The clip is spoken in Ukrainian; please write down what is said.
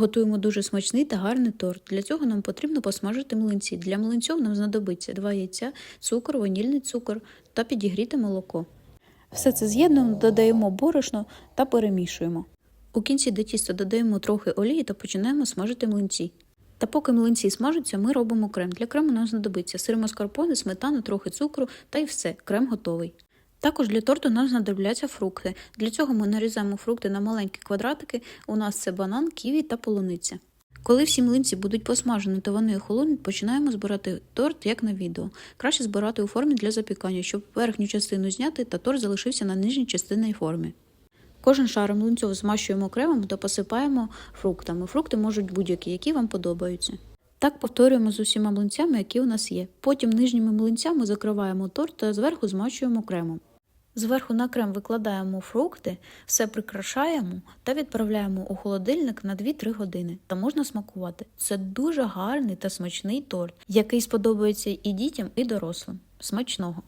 Готуємо дуже смачний та гарний торт. Для цього нам потрібно посмажити млинці. Для млинців нам знадобиться 2 яйця, цукор, ванільний цукор та підігріте молоко. Все це з'єднуємо, додаємо борошно та перемішуємо. У кінці до тіста додаємо трохи олії та починаємо смажити млинці. Та поки млинці смажаться, ми робимо крем. Для крему нам знадобиться сир маскарпоне, сметана, трохи цукру та й все, крем готовий. Також для торту нам знадобляться фрукти. Для цього ми нарізаємо фрукти на маленькі квадратики. У нас це банан, ківі та полуниця. Коли всі млинці будуть посмажені та вони охолонуть, починаємо збирати торт, як на відео. Краще збирати у формі для запікання, щоб верхню частину зняти та торт залишився на нижній частинній формі. Кожен шар млинців змащуємо кремом та посипаємо фруктами. Фрукти можуть будь-які, які вам подобаються. Так повторюємо з усіма млинцями, які у нас є. Потім нижніми млинцями закриваємо торт та зверху змащуємо кремом. Зверху на крем викладаємо фрукти, все прикрашаємо та відправляємо у холодильник на 2-3 години. Та можна смакувати. Це дуже гарний та смачний торт, який сподобається і дітям, і дорослим. Смачного!